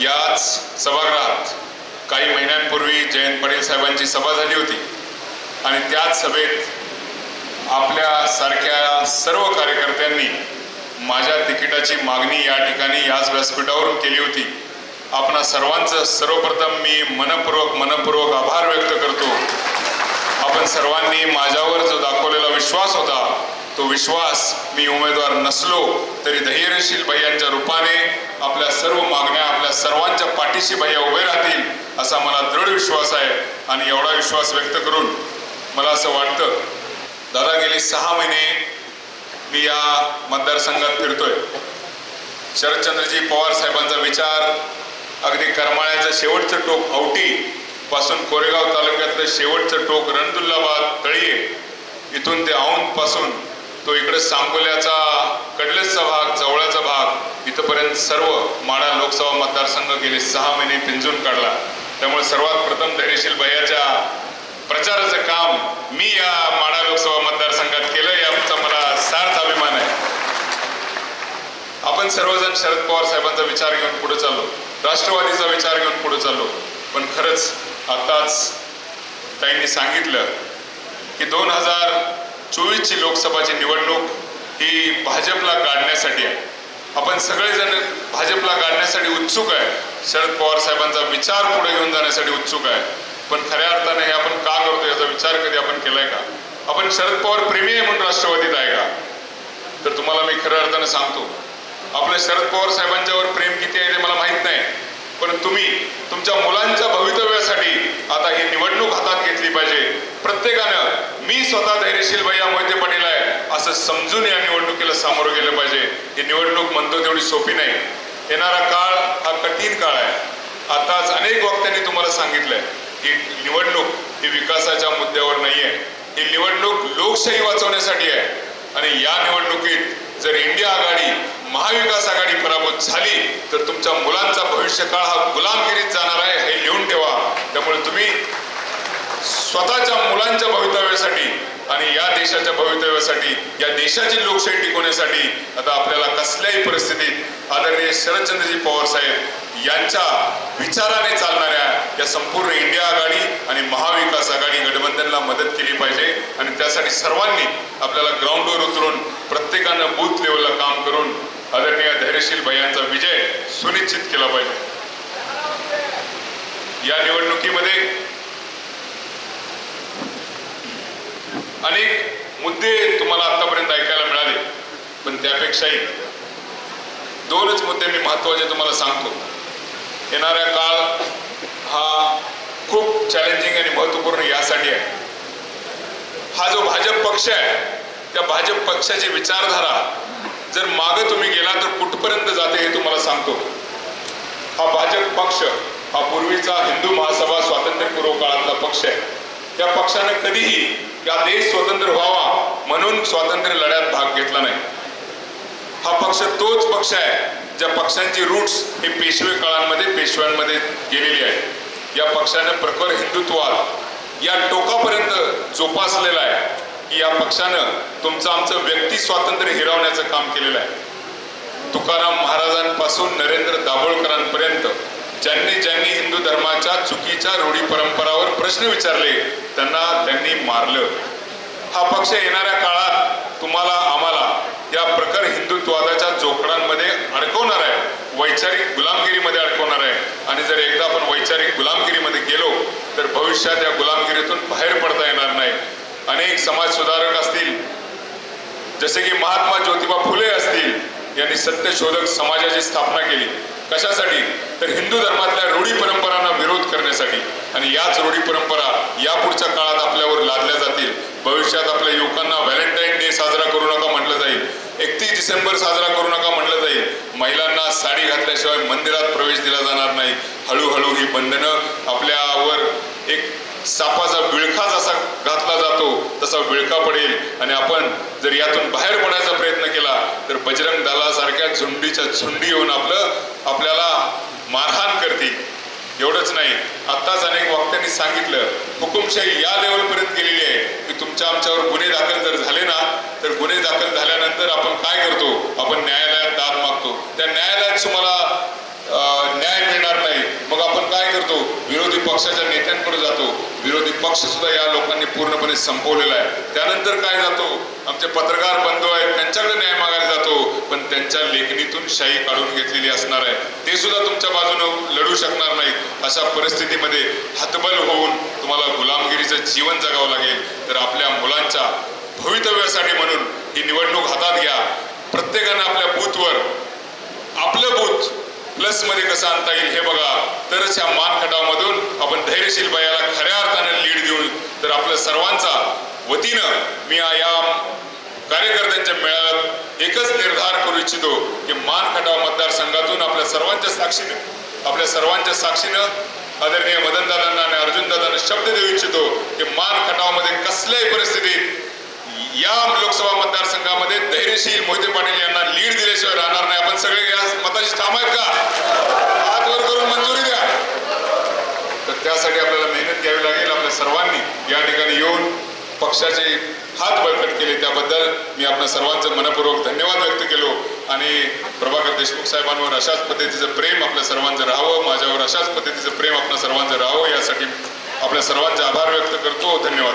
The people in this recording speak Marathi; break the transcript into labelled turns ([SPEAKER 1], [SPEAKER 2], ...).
[SPEAKER 1] याच सभागृहात काही महिन्यांपूर्वी जयंत पाटील साहेबांची सभा झाली होती. आणि त्याच सभेत आपल्या सारख्या सर्व कार्यकर्त्यांनी माझ्या तिकिटाची मागणी या ठिकाणी याच व्यासपीठावरून केली होती. आपणा सर्वांचं सर्वप्रथम मी मनपूर्वक मनपूर्वक आभार व्यक्त करतो. आपण सर्वांनी माझ्यावर जो दाखवलेला विश्वास होता तो विश्वास मी उमेदवार नसलो तरी धैर्यशील भैयांच्या रूपाने आपल्या सर्व मागण्या आपल्या सर्वांच्या पाठीशी भैया उभे राहतील असा मला दृढ विश्वास आहे. आणि एवढा विश्वास व्यक्त करून मला असं वाटतं दादा गेले सहा महिने मी या मतदारसंघात फिरतोय. शरदचंद्रजी पवार साहेबांचा विचार अगदी करमाळ्याचं शेवटचं टोक औटी पासून कोरेगाव तालुक्यातलं शेवटचं टोक रणदुल्लाबाद तळीये इथून ते औंधपासून तो इकडे सांगोल्याचा कडलेसचा भाग जवळचा भाग इथपर्यंत सर्व माडा लोकसभा मतदारसंघ गेले सहा महिने पिंजून काढला. त्यामुळे सर्वात प्रथम धैर्यशील भैयाच्या प्रचाराचं काम मी या माडा लोकसभा मतदारसंघात केलं याचा मला सार्थ अभिमान आहे. आपण सर्वजण शरद पवार साहेबांचा विचार घेऊन पुढे चाललो. राष्ट्रवादीचा विचार घेऊन पुढे चाललो. पण खरंच आताच ताईंनी सांगितलं की दोन हजार चोवीसची लोकसभाची निवडणूक ही भाजपला काढण्यासाठी आहे. आपण सगळेजण भाजपला काढण्यासाठी उत्सुक आहे. शरद पवार साहेबांचा विचार पुढे घेऊन जाण्यासाठी उत्सुक आहे. पण खऱ्या अर्थाने हे आपण का करतो याचा विचार कधी आपण केलाय का? आपण शरद पवार प्रेमी आहे म्हणून राष्ट्रवादीत आहे का? तर तुम्हाला मी खऱ्या अर्थाने सांगतो आपल्या शरद पवार साहेबांच्यावर प्रेम किती आहे ते मला माहीत नाही. पण तुम्ही तुमच्या मुलांच्या भवितव्यासाठी आता ही निवडणूक हातात घेतली पाहिजे. प्रत्येकानं स्वतः धैर्यशील भैया मोहिते पाटील आहे. असं समजून या निवडणुकीला सामोरं गेलं पाहिजे. ही निवडणूक म्हणतो तेवढी सोपी नाही. येणारा काळ हा कठीण काळ आहे. आताच अनेक वक्त्यांनी तुम्हाला सांगितलंय की निवडणूक ही विकासाच्या मुद्द्यावर नाही आहे ही निवडणूक लोकशाही वाचवण्यासाठी आहे. आणि या निवडणुकीत जर इंडिया आघाडी महाविकास आघाडी पराभूत झाली तर तुमच्या मुलांचा भविष्यकाळ हा गुलामगिरीत जाणार आहे हे लिहून ठेवा. त्यामुळे तुम्ही स्वतःच्या भवितव्यासाठी आणि या देशाच्या भवितव्यासाठी या देशाची लोकशाही टिकवण्यासाठी आता आपल्याला कसल्याही परिस्थितीत आदरणीय शरदचंद्रजी पवार साहेब यांच्या विचाराने चालणाऱ्या या संपूर्ण इंडिया आघाडी आणि महाविकास आघाडी गठबंधनला मदत केली पाहिजे आणि त्यासाठी सर्वांनी आपल्याला ग्राउंडवर उतरून प्रत्येकानं बूथ लेवलला काम करून आदरणीय धैर्यशील भैयांचा विजय सुनिश्चित केला पाहिजे. या निवडणुकीमध्ये अनेक मुद्दे तुम्हाला आतापर्यंत ऐकायला मिळाले पण त्यापेक्षाही दोनच मुद्दे मी महत्त्वाचे तुम्हाला सांगतो. येणाऱ्या काळ हा खूप चॅलेंजिंग आणि महत्त्वपूर्ण यासाठी आहे. हा जो भाजप पक्ष आहे त्या भाजप पक्षाची विचारधारा जर मागं तुम्ही गेला तर कुठपर्यंत जाते हे तुम्हाला सांगतो. हा भाजप पक्ष हा पूर्वीचा हिंदू महासभा स्वातंत्र्यपूर्व काळातला पक्ष आहे. त्या पक्षानं कधीही या देश स्वतंत्र व्हावा म्हणून स्वातंत्र्य लढ्यात भाग घेतला नाही. हा पक्ष तोच पक्ष आहे ज्या पक्षांची रूट्स हे पेशवे काळांमध्ये पेशव्यांमध्ये गेलेली आहे. या पक्षानं प्रखर हिंदुत्वात या टोकापर्यंत जोपासलेला आहे की या पक्षानं तुमचं आमचं व्यक्ती स्वातंत्र्य हिरावण्याचं काम केलेलं आहे. तुकाराम महाराजांपासून नरेंद्र दाभोळकरांपर्यंत ज्यांनी ज्यांनी हिंदू धर्माच्या चुकीच्या रूढी परंपरावर प्रश्न विचारले त्यांना त्यांनी मारलं. हा पक्ष येणाऱ्या काळात तुम्हाला आम्हाला या प्रखर हिंदुत्वादाच्या जोखडांमध्ये अडकवणार आहे. वैचारिक गुलामगिरीमध्ये अडकवणार आहे. आणि जर एकदा आपण वैचारिक गुलामगिरीमध्ये गेलो तर भविष्यात या गुलामगिरीतून बाहेर पडता येणार नाही. अनेक समाज सुधारक असतील जसे की महात्मा ज्योतिबा फुले असतील यांनी सत्यशोधक समाजाची स्थापना केली. कशासाठी? तर हिंदू धर्मातल्या रूढी परंपरांना विरोध करण्यासाठी. आणि याच रूढी परंपरा या पुढच्या काळात आपल्यावर लादल्या जातील. भविष्यात आपल्या युवकांना व्हॅलेंटाईन डे साजरा करू नका म्हटलं जाईल. एकतीस डिसेंबर साजरा करू नका म्हटलं जाईल. महिलांना साडी घातल्याशिवाय मंदिरात प्रवेश दिला जाणार नाही. हळूहळू ही बंधनं आपल्यावर सापाचा विळखा जसा घातला जातो तसा विळखा पडेल. आणि आपण जर यातून बाहेर पडायचा प्रयत्न केला तर बजरंग दलासारख्या झुंडीच्या झुंडी येऊन आपलं आपल्याला मारहाण करतील. एवढंच नाही. आत्ताच अनेक वक्त्यांनी सांगितलं हुकुमशाही या लेवलपर्यंत गेलेली आहे की तुमच्या आमच्यावर गुन्हे दाखल जर झाले ना तर गुन्हे दाखल झाल्यानंतर आपण काय करतो? आपण न्यायालयात दाद मागतो. त्या न्यायालयात तुम्हाला न्याय मिळणार मग आपण काय करतो विरोधी पक्षाच्या नेत्यांकडे जातो. विरोधी पक्ष सुद्धा या लोकांनी पूर्णपणे संपवलेला आहे. त्यानंतर काय जातो? आमचे पत्रकार बंधू आहेत त्यांच्याकडे न्याय मागायला जातो. पण त्यांच्या लेखणीतून शाही काढून घेतलेली असणार आहे. ते सुद्धा तुमच्या बाजूने लढू शकणार नाहीत. अशा परिस्थितीमध्ये हतबल होऊन तुम्हाला गुलामगिरीचं जीवन जगावं लागेल. तर आपल्या मुलांच्या भवितव्यासाठी म्हणून ही निवडणूक हातात घ्या. प्रत्येकानं आपल्या बूथवर आपलं बूथ प्लसमध्ये कसं आणता येईल हे बघा. तरच ह्या मानखटामधून आपण धैर्यशील बायाला खऱ्या अर्थाने लीड देऊन तर आपल्या सर्वांचा वतीनं मी या कार्यकर्त्यांच्या मेळाव्यात एकच निर्धार करू इच्छितो की मानखटाव मतदारसंघातून आपल्या सर्वांच्या साक्षीनं आपल्या सर्वांच्या साक्षीनं आदरणीय मदनदादांना आणि अर्जुनदादांना शब्द देऊ इच्छितो की मान खटावमध्ये कसल्याही परिस्थितीत या लोकसभा मतदारसंघामध्ये धैर्यशील मोहिते पाटील यांना लीड दिल्याशिवाय राहणार नाही. आपण सगळे या मताशी ठाम आहेत का? हात वर करून मंजुरी द्या. तर त्यासाठी आपल्याला मेहनत घ्यावी लागेल. आपल्या सर्वांनी या ठिकाणी येऊन पक्षाचे हात बळकट केले. त्याबद्दल मी आपल्या सर्वांचं मनपूर्वक धन्यवाद व्यक्त केलो. आणि प्रभाकर देशमुख साहेबांवर अशाच पद्धतीचं प्रेम आपल्या सर्वांचं राहावं. माझ्यावर अशाच पद्धतीचं प्रेम आपल्या सर्वांचं राहावं. यासाठी आपल्या सर्वांचे आभार व्यक्त करतो. धन्यवाद.